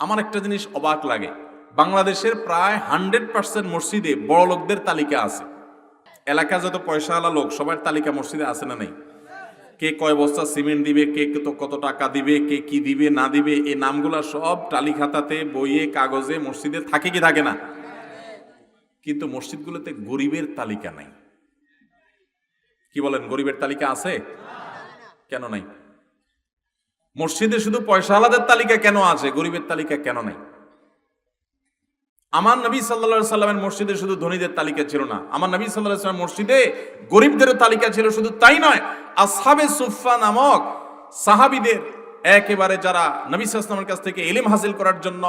আমার একটা জিনিস অবাক লাগে। বাংলাদেশের প্রায় হান্ড্রেড পার্সেন্ট মসজিদে বড় লোকদের তালিকা আছে। এলাকা যত পয়সাওয়ালা লোক, সবার তালিকা মসজিদে আছে না নেই? কে কয় বস্তা সিমেন্ট দিবে, কে কত কত টাকা দিবে, কে কি দিবে, না দিবে, এই নামগুলা সব টালি খাতাতে, বইয়ে, কাগজে, মসজিদে থাকে কি থাকে না? কিন্তু মসজিদগুলোতে গরিবের তালিকা নাই। কি বলেন, গরিবের তালিকা আছে? কেন নাই? মসজিদে শুধু পয়সা আলাদের তালিকা কেন আছে? গরিবের তালিকা কেন নেই? আমার নবী সাল্লা সাল্লামের মসজিদে শুধু ধনীদের তালিকা ছিল না। আমার নবী সাল্লাহ সাল্লাম মসজিদে গরিবদেরও তালিকা ছিল, শুধু তাই নয়, আসহাবে সুফা নামক সাহাবিদের, একেবারে যারা নবী সাল্লামের কাছ থেকে এলিম হাসিল করার জন্য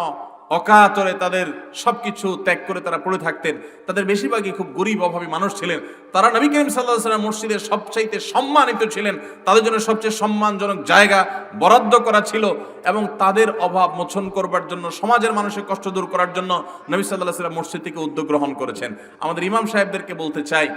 অকাতরে তাদের সবকিছু ত্যাগ করে তারা পড়ে থাকতেন। তাদের বেশিরভাগই খুব গরিব অভাবী মানুষ ছিলেন। তারা নবী করিম সাল্লাহ সাল্লাম মসজিদের সবচাইতে সম্মানিত ছিলেন। তাদের জন্য সবচেয়ে সম্মানজনক জায়গা বরাদ্দ করা ছিল এবং তাদের অভাব মোচন করবার জন্য, সমাজের মানুষের কষ্ট দূর করার জন্য নবী সাল্লাহ সাল্লাম মসজিদ থেকে উদ্যোগ গ্রহণ করেছেন। আমাদের ইমাম সাহেবদেরকে বলতে চাই,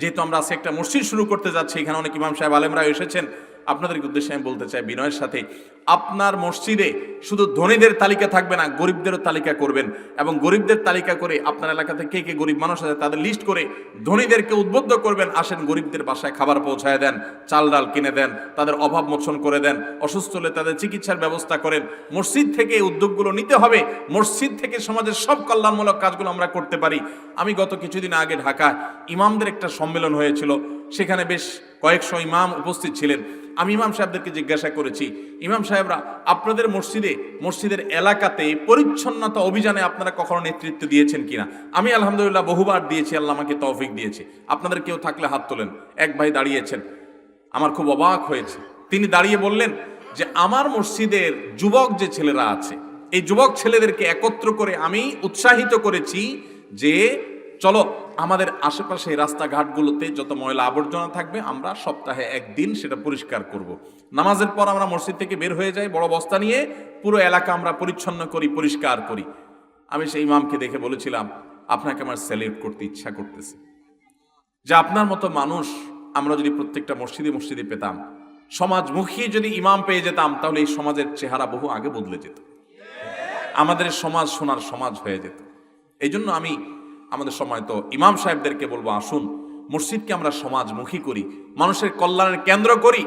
যেহেতু আমরা আজকে একটা মসজিদ শুরু করতে যাচ্ছি, এখানে অনেক ইমাম সাহেব আলেমরা এসেছেন। আপনাদের উদ্দেশ্যে আমি বলতে চাই বিনয়ের সাথে, আপনার মসজিদে শুধু ধনীদের তালিকা থাকবে না, গরিবদেরও তালিকা করবেন। এবং গরিবদের তালিকা করে আপনার এলাকাতে কে কে গরিব মানুষ আছে তাদের লিস্ট করে ধনীদেরকে উদ্বুদ্ধ করবেন। আসেন গরিবদের বাসায় খাবার পৌঁছায় দেন, চাল ডাল কিনে দেন, তাদের অভাব মোচন করে দেন, অসুস্থ হলে তাদের চিকিৎসার ব্যবস্থা করেন। মসজিদ থেকে উদ্যোগগুলো নিতে হবে। মসজিদ থেকে সমাজের সব কল্যাণমূলক কাজগুলো আমরা করতে পারি। আমি গত কিছুদিন আগে ঢাকায় ইমামদের একটা সম্মেলন হয়েছিল। সেখানে বেশ কয়েকশো ইমাম উপস্থিত ছিলেন। আমি ইমাম সাহেবদেরকে জিজ্ঞাসা করেছি, ইমাম সাহেবরা, আপনাদের মসজিদে, মসজিদের এলাকাতে পরিচ্ছন্নতা অভিযানে আপনারা কখনো নেতৃত্ব দিয়েছেন কিনা? আমি আলহামদুলিল্লাহ বহুবার দিয়েছি, আল্লাহ আমাকে তৌফিক দিয়েছে। আপনাদের কেউ থাকলে হাত তোলেন। এক ভাই দাঁড়িয়েছেন। আমার খুব অবাক হয়েছে। তিনি দাঁড়িয়ে বললেন যে, আমার মসজিদের যুবক যে ছেলেরা আছে, এই যুবক ছেলেদেরকে একত্র করে আমি উৎসাহিত করেছি যে চলো, আমাদের আশেপাশে রাস্তাঘাটগুলোতে যত ময়লা আবর্জনা থাকবে, আমরা সপ্তাহে একদিন সেটা পরিষ্কার করব। নামাজের পর আমরা মসজিদ থেকে বের হয়ে যাই, বড় বস্তা নিয়ে পুরো এলাকা আমরা পরিচ্ছন্ন করি, পরিষ্কার করি। আমি সেই ইমামকে দেখে বলেছিলাম, আপনাকে আমার স্যালিউট করতে ইচ্ছা করতেছে। যে আপনার মতো মানুষ আমরা যদি প্রত্যেকটা মসজিদে মসজিদে পেতাম, সমাজমুখী যদি ইমাম পেয়ে যেতাম, তাহলে এই সমাজের চেহারা বহু আগে বদলে যেত। আমাদের সমাজ সোনার সমাজ হয়ে যেত। এই জন্য আমি আমাদের সময় তো ইমাম সাহেবদেরকে বলব আসুন, মসজিদকে আমরা সমাজমুখী করি, মানুষের কল্যাণের কেন্দ্র করি।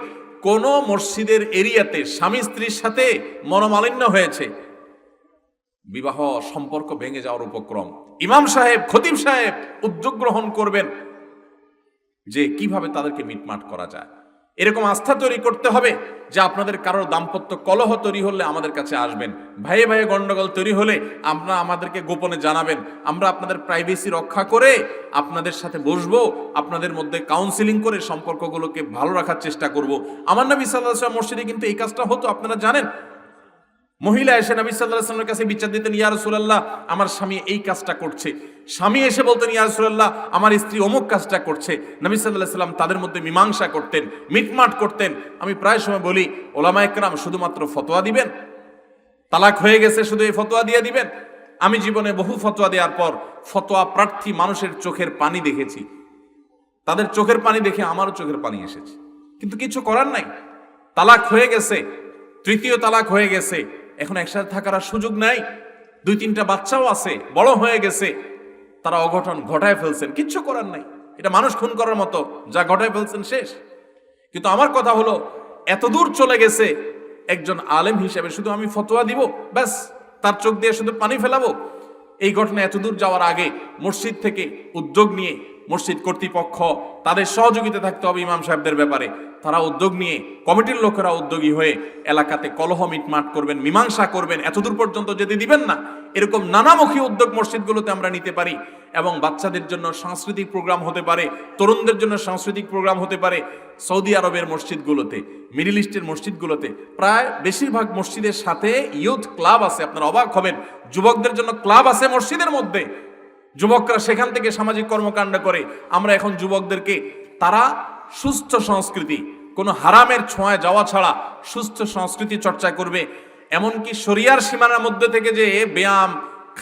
কোন মসজিদের এরিয়াতে স্বামী স্ত্রীর সাথে মনোমালিন্য হয়েছে। বিবাহ সম্পর্ক ভেঙে যাওয়ার উপক্রম। ইমাম সাহেব, খতিব সাহেব উদ্যোগ গ্রহণ করবেন যে কীভাবে তাদেরকে মিটমাট করা যায়। এরকম আস্থা তৈরি করতে হবে যে আপনাদের কারোর দাম্পত্য কলহ তৈরি হলে আমাদের কাছে আসবেন। ভাইয়ে ভাইয়ে গণ্ডগোল তৈরি হলে আমরা আমাদেরকে গোপনে জানাবেন। আমরা আপনাদের প্রাইভেসি রক্ষা করে আপনাদের সাথে বসবো, আপনাদের মধ্যে কাউন্সিলিং করে সম্পর্কগুলোকে ভালো রাখার চেষ্টা করব। আমার নবী সাল্লাহ মসজিদে কিন্তু এই কাজটা হতো, আপনারা জানেন? মহিলা এসে নবী সাল্লাহ আসলামের কাছে বিচার দিতেন, ইয়া রসুল্লাহ আমার স্বামী এই কাজটা করছে। স্বামী এসে বলতেন, ইয়া রসুল্লাহ আমার স্ত্রী অমুক কাজটা করছে। নবী সাল্লাহ সাল্লাম তাদের মধ্যে মীমাংসা করতেন, মিটমাট করতেন। আমি প্রায় সময় বলি, ওলামা একরাম, শুধুমাত্র ফতোয়া দিবেন? তালাক হয়ে গেছে, শুধু এই ফতোয়া দিয়ে দিবেন? আমি জীবনে বহু ফতোয়া দেওয়ার পর ফতোয়া প্রার্থী মানুষের চোখের পানি দেখেছি। তাদের চোখের পানি দেখে আমারও চোখের পানি এসেছে। কিন্তু কিছু করার নাই। তালাক হয়ে গেছে, তৃতীয় তালাক হয়ে গেছে। এখন একসাথে থাকার আর সুযোগ নাই। দুই, তিনটা বাচ্চাও আছে, বড় হয়ে গেছে। তারা অঘটন ঘটায় ফেলছেন। কিচ্ছু করার নাই। এটা মানুষ খুন করার মতো। যা ঘটায় ফেলছেন শেষ। কিন্তু আমার কথা হলো, এত দূর চলে গেছে, একজন আলেম হিসেবে শুধু আমি ফতোয়া দিব, ব্যাস, তার চোখ দিয়ে শুধু পানি ফেলাবো। এই ঘটনা এত দূর যাওয়ার আগে মসজিদ থেকে উদ্যোগ নিয়ে মসজিদ কর্তৃপক্ষ তাদের সহযোগিতা থাকতে হবে ইমাম সাহেবদের ব্যাপারে। তারা উদ্যোগ নিয়ে, কমিটির লোকেরা উদ্যোগী হয়ে এলাকাতে কলহ মিটমাট করবেন, মীমাংসা করবেন, এতদূর পর্যন্ত যেতে দিবেন না। এরকম নানামুখী উদ্যোগ মসজিদগুলোতে আমরা নিতে পারি এবং বাচ্চাদের জন্য সাংস্কৃতিক প্রোগ্রাম হতে পারে, তরুণদের জন্য সাংস্কৃতিক প্রোগ্রাম হতে পারে সৌদি আরবের মসজিদগুলোতে, মিডিল ইস্টের মসজিদগুলোতে। প্রায় বেশিরভাগ মসজিদের সাথে ইউথ ক্লাব আছে, আপনারা অবাক হবেন। যুবকদের জন্য ক্লাব আছে মসজিদের মধ্যে। যুবকরা সেখান থেকে সামাজিক কর্মকাণ্ড করে। আমরা এখন যুবকদেরকে, তারা সুস্থ সংস্কৃতি কোনো হারামের ছোঁয়ায় যাওয়া ছাড়া সুস্থ সংস্কৃতি চর্চা করবে। এমনকি শরিয়ার সীমানার মধ্যে থেকে যে ব্যায়াম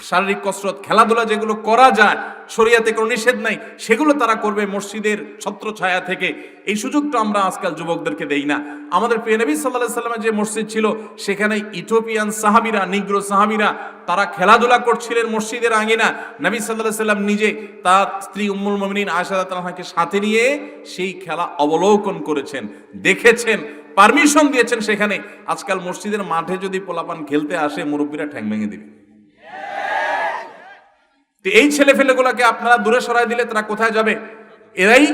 শারীরিক কসরত, খেলাধুলা যেগুলো করা যায়, শরিয়াতে কোনো নিষেধ নাই, সেগুলো তারা করবে মসজিদের ছত্র ছায়া থেকে। এই সুযোগটা আমরা আজকাল যুবকদেরকে দেই না। আমাদের প্রিয় নবী সাল্লাহ সাল্লামের যে মসজিদ ছিল, সেখানে ইথোপিয়ান সাহাবিরা নিগ্রো সাহাবিরা, তারা খেলাধুলা করছিলেন মসজিদের আঙিনা নবী সাল্লাহ সাল্লাম নিজে তার স্ত্রী উম্মুল মমিনিন আশা তালাহাকে সাথে নিয়ে সেই খেলা অবলোকন করেছেন, দেখেছেন, পারমিশন দিয়েছেন সেখানে। আজকাল মসজিদের মাঠে যদি পোলাপান খেলতে আসে, মুরব্বীরা ঠ্যাং ভেঙে দিবে। তো এই ছেলে ফেলেগুলোকে আপনারা দূরে সরাই দিলে তারা কোথায় যাবে? এরাই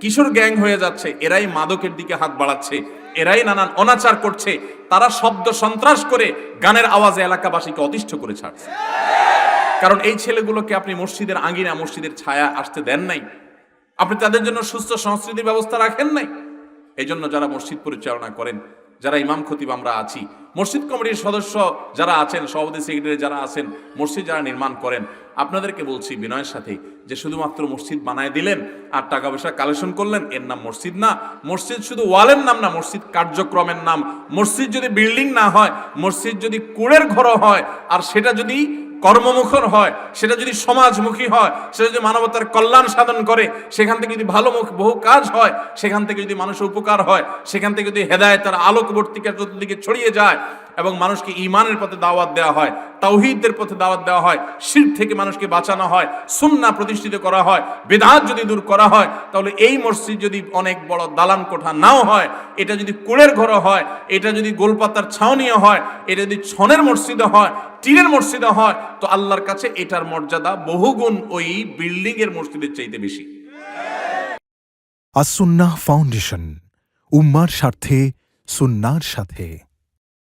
কিশোর গ্যাং হয়ে যাচ্ছে, এরাই মাদকের দিকে হাত বাড়াচ্ছে, এরাই নানান অনাচার করছে, তারা শব্দ সন্ত্রাস করে গানের আওয়াজে এলাকাবাসীকে অতিষ্ঠ করে ছাড়ছে। কারণ এই ছেলেগুলোকে আপনি মসজিদের আঙ্গিনা মসজিদের ছায়া আসতে দেন নাই। আপনি তাদের জন্য সুস্থ সংস্কৃতির ব্যবস্থা রাখেন নাই। এই জন্য যারা মসজিদ পরিচালনা করেন যারা ইমাম খতিব আমরা আছি, মসজিদ কমিটির সদস্য যারা আছেন, সভাপতি, সেক্রেটারি যারা আছেন, মসজিদ যারা নির্মাণ করেন, আপনাদেরকে বলছি বিনয়ের সাথে যে শুধুমাত্র মসজিদ বানায় দিলেন আর টাকা পয়সা কালেকশন করলেন, এর নাম মসজিদ না। মসজিদ শুধু ওয়ালের নাম না, মসজিদ কার্যক্রমের নাম। মসজিদ যদি বিল্ডিং না হয়, মসজিদ যদি কুড়ের ঘর হয়, আর সেটা যদি কর্মমুখর হয়, সেটা যদি সমাজমুখী হয়, সেটা যদি মানবতার কল্যাণ সাধন করে, সেখান থেকে যদি ভালো মুখ, বহু কাজ হয়, সেখান থেকে যদি মানুষের উপকার হয়, সেখান থেকে যদি হেদায়তের আলোকবর্তিকা দিকে ছড়িয়ে যায় এবং মানুষকে ইমানের পথে দাওয়াত দেওয়া হয় তাওহিদের পথে দাওয়াত দেওয়া হয় শির থেকে মানুষকে বাঁচানো হয় সুন্না প্রতিষ্ঠিত করা হয়, বেদাত যদি দূর করা হয়, তাহলে এই মসজিদ যদি অনেক বড় দালান কোঠা নাও হয়, এটা যদি কুড়ের ঘর হয়, এটা যদি গোলপাতার ছাউনিও হয়, এটা যদি ছনের মসজিদে হয়, টিনের মসজিদে হয়, তো আল্লাহর কাছে এটার মর্যাদা বহুগুণ ওই বিল্ডিং এর মসজিদের চাইতে বেশি। আসুন্নাহ ফাউন্ডেশন, উম্মার স্বার্থে, সুন্নার সাথে।